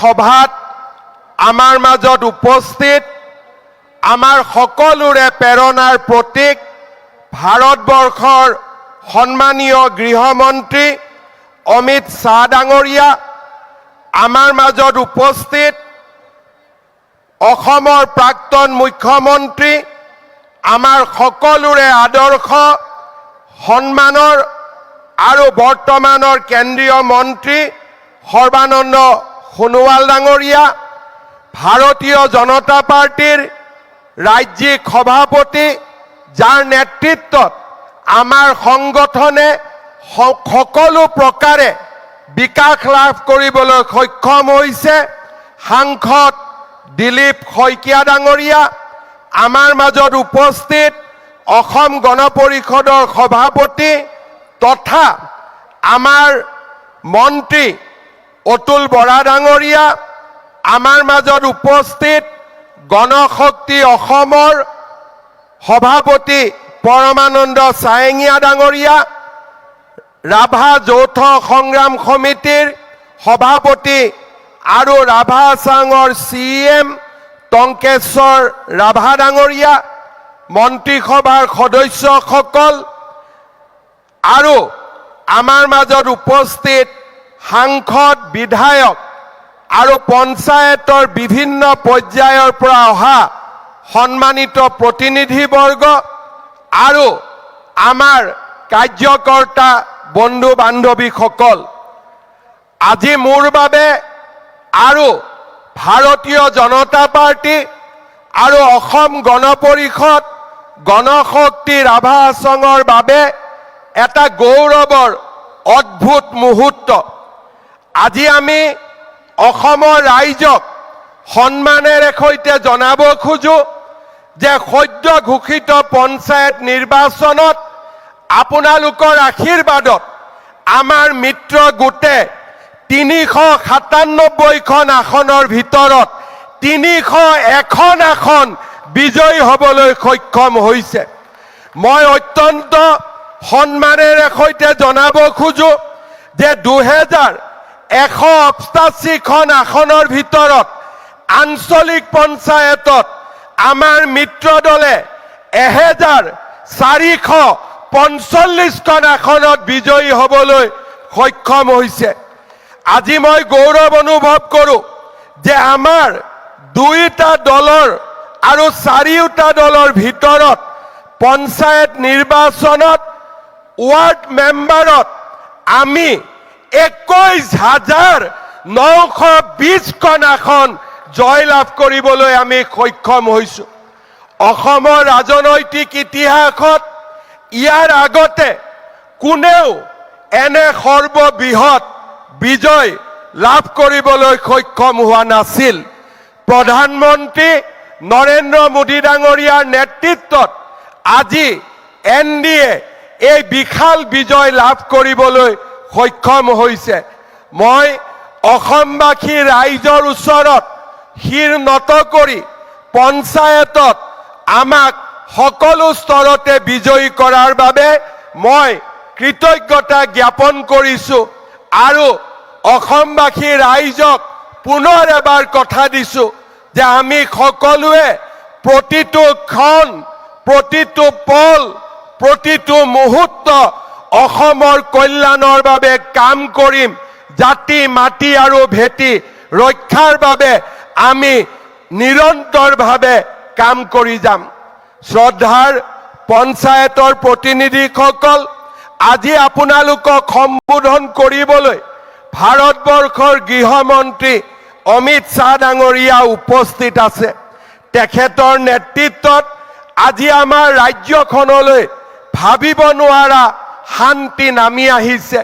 সভাত আমাৰ মাজত উপস্থিত আমাৰ সকলোৰে প্ৰেৰণাৰ প্ৰতীক ভাৰতবৰ্ষৰ সন্মানীয় গৃহমন্ত্ৰী অমিত শ্বাহ ডাঙৰীয়া। আমাৰ মাজত উপস্থিত অসমৰ প্ৰাক্তন মুখ্যমন্ত্ৰী, আমাৰ সকলোৰে আদৰ্শ, সন্মানৰ আৰু বৰ্তমানৰ কেন্দ্ৰীয় মন্ত্ৰী সৰ্বানন্দ সোণোৱাল ডাঙৰীয়া ভাৰতীয় জনতা পাৰ্টীৰ ৰাজ্যিক সভাপতি যাৰ নেতৃত্বত আমাৰ সংগঠনে সকলো প্ৰকাৰে বিকাশ লাভ কৰিবলৈ সক্ষম হৈছে, সাংসদ দিলীপ শইকীয়া ডাঙৰীয়া, আমাৰ মাজত উপস্থিত অসম গণ পৰিষদৰ সভাপতি তথা আমাৰ মন্ত্ৰী অতুল বৰা ডাঙৰীয়া আমাৰ মাজত উপস্থিত গণশক্তি অসমৰ সভাপতি পৰমানন্দ চায়েঙীয়া ডাঙৰীয়া, ৰাভা যৌথ সংগ্ৰাম সমিতিৰ সভাপতি আৰু ৰাভা চাঙৰ চি এম টংকেশ্বৰ ৰাভা ডাঙৰীয়া, মন্ত্ৰীসভাৰ সদস্যসকল আৰু আমাৰ মাজত উপস্থিত সাংসদ, বিধায়ক আৰু পঞ্চায়তৰ বিভিন্ন পৰ্যায়ৰ পৰা অহা সন্মানিত প্ৰতিনিধিবৰ্গ আৰু আমাৰ কাৰ্যকৰ্তা বন্ধু বান্ধৱীসকল আজি মোৰ বাবে আৰু ভাৰতীয় জনতা পাৰ্টী আৰু অসম গণ পৰিষদ গণশক্তি ৰাভা সংঘৰ বাবে এটা গৌৰৱৰ অদ্ভুত মুহূৰ্ত। আজি আমি অসমৰ ৰাইজক সন্মানেৰে সৈতে জনাব খোজো যে সদ্য ঘোষিত পঞ্চায়ত নিৰ্বাচনত আপোনালোকৰ আশীৰ্বাদত আমাৰ মিত্ৰ গোটে তিনিশ সাতান্নব্বৈখন আসনৰ ভিতৰত তিনিশ এখন আসন বিজয়ী হ'বলৈ সক্ষম হৈছে। মই অত্যন্ত সন্মানেৰে সৈতে জনাব খোজো যে দুহেজাৰ এশ অষ্টাশীখন আসনৰ ভিতৰত, আঞ্চলিক পঞ্চায়তত আমাৰ মিত্ৰ দলে এহেজাৰ চাৰিশ পঞ্চল্লিছখন আসনত বিজয়ী হ'বলৈ সক্ষম হৈছে। আজি মই গৌৰৱ অনুভৱ কৰোঁ যে আমাৰ দুইটা দলৰ আৰু চাৰিওটা দলৰ ভিতৰত পঞ্চায়ত নিৰ্বাচনত ৱাৰ্ড মেম্বাৰত আমি একৈশ হাজাৰ নশ বিছখন আসন জয়লাভ কৰিবলৈ আমি সক্ষম হৈছোঁ। অসমৰ ৰাজনৈতিক ইতিহাসত ইয়াৰ আগতে কোনেও এনে সৰ্ববৃহৎ বিজয় লাভ কৰিবলৈ সক্ষম হোৱা নাছিল। প্ৰধানমন্ত্ৰী নৰেন্দ্ৰ মোদী ডাঙৰীয়াৰ নেতৃত্বত আজি এন ডি এ এই বিশাল বিজয় লাভ কৰিবলৈ সক্ষম হৈছে। মই অসমবাসী ৰাইজৰ ওচৰত শিৰ নত কৰি পঞ্চায়তত আমাক সকলো স্তৰতে বিজয়ী কৰাৰ বাবে মই কৃতজ্ঞতা জ্ঞাপন কৰিছোঁ আৰু অসমবাসী ৰাইজক পুনৰ এবাৰ কথা দিছোঁ যে আমি সকলোৱে প্ৰতিটো ক্ষণ, প্ৰতিটো পল, প্ৰতিটো মুহূৰ্ত অসমৰ কল্যাণৰ বাবে কাম কৰিম, জাতি, মাটি আৰু ভেটি ৰক্ষাৰ বাবে আমি নিৰন্তৰভাৱে কাম কৰি যাম। শ্ৰদ্ধাৰ পঞ্চায়তৰ প্ৰতিনিধিসকল, আজি আপোনালোকক সম্বোধন কৰিবলৈ ভাৰতবৰ্ষৰ গৃহমন্ত্ৰী অমিত শ্বাহ ডাঙৰীয়া উপস্থিত আছে। তেখেতৰ নেতৃত্বত আজি আমাৰ ৰাজ্যখনলৈ ভাবিব নোৱাৰা শান্তি নামি আহিছে।